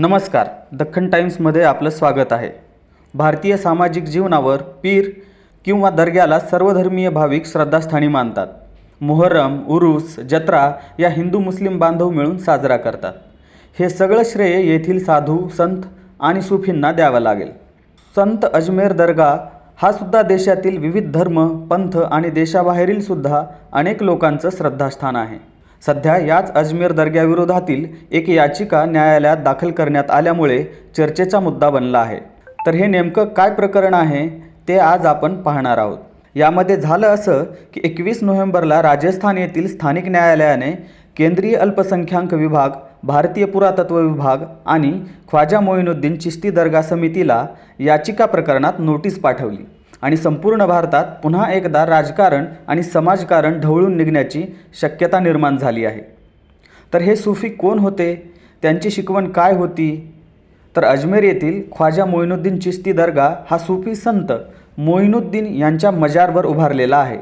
नमस्कार. दख्खन टाइम्समध्ये आपलं स्वागत आहे. भारतीय सामाजिक जीवनावर पीर किंवा दर्ग्याला सर्वधर्मीय भाविक श्रद्धास्थानी मानतात. मोहरम उरूस जत्रा या हिंदू मुस्लिम बांधव मिळून साजरा करतात. हे सगळं श्रेय येथील साधू संत आणि सुफींना द्यावं लागेल. संत अजमेर दर्गा हा सुद्धा देशातील विविध धर्म पंथ आणि देशाबाहेरील सुद्धा अनेक लोकांचं श्रद्धास्थान आहे. सध्या याच अजमेर दर्ग्याविरोधातील एक याचिका न्यायालयात दाखल करण्यात आल्यामुळे चर्चेचा मुद्दा बनला आहे. तर हे नेमकं काय प्रकरण आहे ते आज आपण पाहणार आहोत. यामध्ये झालं असं की एकवीस नोव्हेंबरला राजस्थान येथील स्थानिक न्यायालयाने केंद्रीय अल्पसंख्याक विभाग भारतीय पुरातत्व विभाग आणि ख्वाजा मोईनुद्दीन चिश्ती दर्गा समितीला याचिका प्रकरणात नोटीस पाठवली. आणि संपूर्ण भारतात पुन्हा एकदा राजकारण आणि समाजकारण ढवळून निघण्याची शक्यता निर्माण झाली आहे. तर हे सुफी कोण होते? त्यांची शिकवण काय होती? तर अजमेर येथील ख्वाजा मोईनुद्दीन चिश्ती दर्गा हा सुफी संत मोईनुद्दीन यांच्या मजारवर उभारलेला आहे.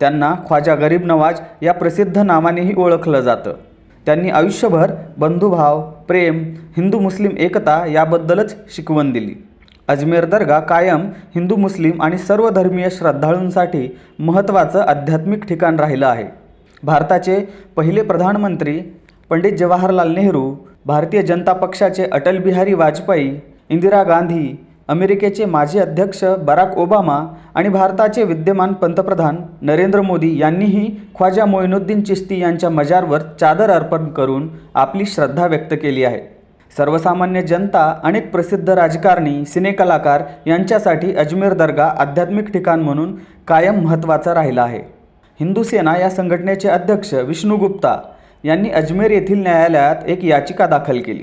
त्यांना ख्वाजा गरीब नवाज या प्रसिद्ध नावानेही ओळखलं जातं. त्यांनी आयुष्यभर बंधुभाव प्रेम हिंदू मुस्लिम एकता याबद्दलच शिकवण दिली. अजमेर दर्गा कायम हिंदू मुस्लिम आणि सर्व धर्मीय श्रद्धाळूंसाठी महत्त्वाचं आध्यात्मिक ठिकाण राहिलं आहे. भारताचे पहिले प्रधानमंत्री पंडित जवाहरलाल नेहरू भारतीय जनता पक्षाचे अटल बिहारी वाजपेयी इंदिरा गांधी अमेरिकेचे माजी अध्यक्ष बराक ओबामा आणि भारताचे विद्यमान पंतप्रधान नरेंद्र मोदी यांनीही ख्वाजा मोईनुद्दीन चिश्ती यांच्या मजारवर चादर अर्पण करून आपली श्रद्धा व्यक्त केली आहे. सर्वसामान्य जनता अनेक प्रसिद्ध राजकारणी सिनेकलाकार यांच्यासाठी अजमेर दर्गा आध्यात्मिक ठिकाण म्हणून कायम महत्त्वाचा राहिला आहे. हिंदू सेना या संघटनेचे अध्यक्ष विष्णू गुप्ता यांनी अजमेर येथील न्यायालयात एक याचिका दाखल केली.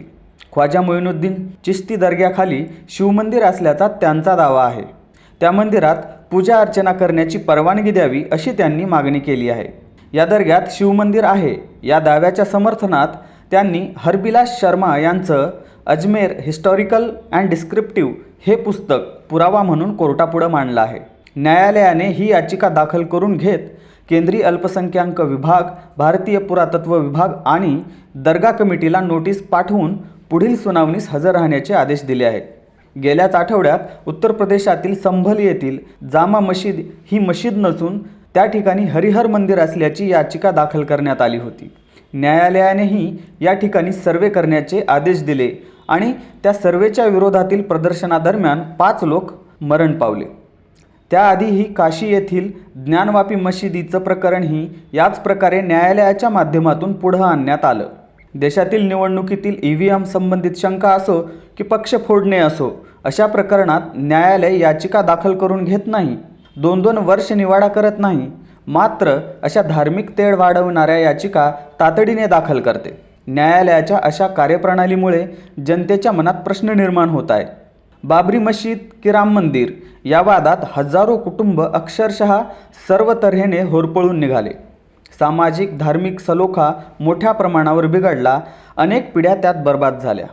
ख्वाजा मोईनुद्दीन चिश्ती दर्ग्याखाली शिवमंदिर असल्याचा त्यांचा दावा आहे. त्या मंदिरात पूजा अर्चना करण्याची परवानगी द्यावी अशी त्यांनी मागणी केली आहे. या दर्ग्यात शिवमंदिर आहे. या दाव्याच्या समर्थनात त्यांनी हरबिलास शर्मा यांचं अजमेर हिस्टॉरिकल अँड डिस्क्रिप्टिव्ह हे पुस्तक पुरावा म्हणून कोर्टापुढं मांडलं आहे. न्यायालयाने ही याचिका दाखल करून घेत केंद्रीय अल्पसंख्याक विभाग भारतीय पुरातत्व विभाग आणि दर्गा कमिटीला नोटीस पाठवून पुढील सुनावणीस हजर राहण्याचे आदेश दिले आहेत. गेल्याच आठवड्यात उत्तर प्रदेशातील संभल येथील जामा मशीद ही मशीद नसून त्या ठिकाणी हरिहर मंदिर असल्याची याचिका दाखल करण्यात आली होती. न्यायालयानेही या ठिकाणी सर्वे करण्याचे आदेश दिले आणि त्या सर्वेच्या विरोधातील प्रदर्शनादरम्यान पाच लोक मरण पावले. त्याआधीही काशी येथील ज्ञानवापी मशिदीचं प्रकरणही याच प्रकारे न्यायालयाच्या माध्यमातून पुढं आणण्यात आलं. देशातील निवडणुकीतील ई व्ही एम संबंधित शंका असो की पक्ष फोडणे असो अशा प्रकरणात न्यायालय याचिका दाखल करून घेत नाही. दोन दोन वर्ष निवाडा करत नाही. मात्र अशा धार्मिक तेढ वाढवणाऱ्या याचिका तातडीने दाखल करते. न्यायालयाच्या अशा कार्यप्रणालीमुळे जनतेच्या मनात प्रश्न निर्माण होत आहे बाबरी मशीद की राम मंदिर या वादात हजारो कुटुंब अक्षरशः सर्व तऱ्हेने होरपळून निघाले. सामाजिक धार्मिक सलोखा मोठ्या प्रमाणावर बिघडला अनेक पिढ्या त्यात बर्बाद झाल्या.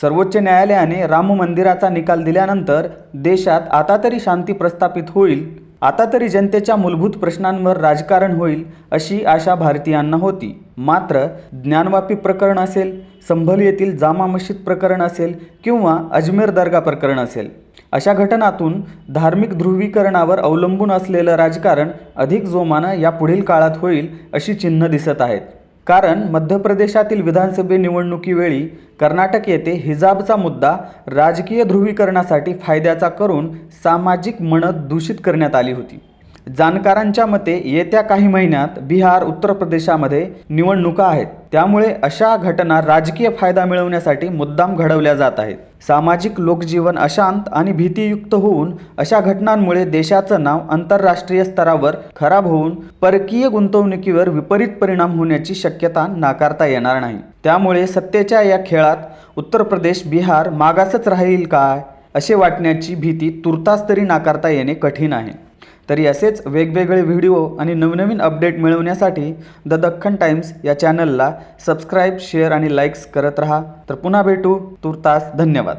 सर्वोच्च न्यायालयाने राम मंदिराचा निकाल दिल्यानंतर देशात आता तरी शांती प्रस्थापित होईल आता तरी जनतेच्या मूलभूत प्रश्नांवर राजकारण होईल अशी आशा भारतीयांना होती. मात्र ज्ञानवापी प्रकरण असेल संभल येथील जामा मशीद प्रकरण असेल किंवा अजमेर दर्गा प्रकरण असेल अशा घटनातून धार्मिक ध्रुवीकरणावर अवलंबून असलेलं राजकारण अधिक जोमानं या पुढील काळात होईल अशी चिन्ह दिसत आहेत. कारण मध्य प्रदेशातील विधानसभे निवडणुकीवेळी कर्नाटक येथे हिजाबचा मुद्दा राजकीय ध्रुवीकरणासाठी फायद्याचा करून सामाजिक मनत दूषित करण्यात आली होती. जाणकारांच्या मते येत्या काही महिन्यात बिहार उत्तर प्रदेशामध्ये निवडणुका आहेत. त्यामुळे अशा घटना राजकीय फायदा मिळवण्यासाठी मुद्दाम घडवल्या जात आहेत. सामाजिक लोकजीवन अशांत आणि भीतीयुक्त होऊन अशा घटनांमुळे देशाचं नाव आंतरराष्ट्रीय स्तरावर खराब होऊन परकीय गुंतवणुकीवर विपरीत परिणाम होण्याची शक्यता नाकारता येणार नाही. त्यामुळे सत्तेच्या या खेळात उत्तर प्रदेश बिहार मागासच राहील काय असे वाटण्याची भीती तुर्तास तरी नाकारता येणे कठीण आहे. तरी असेच वेगवेगळे व्हिडिओ आणि नवनवीन अपडेट मिळवण्यासाठी द दख्खन टाइम्स या चॅनलला सबस्क्राईब शेअर आणि लाईक्स करत राहा. तर पुन्हा भेटू. तुर्तास धन्यवाद.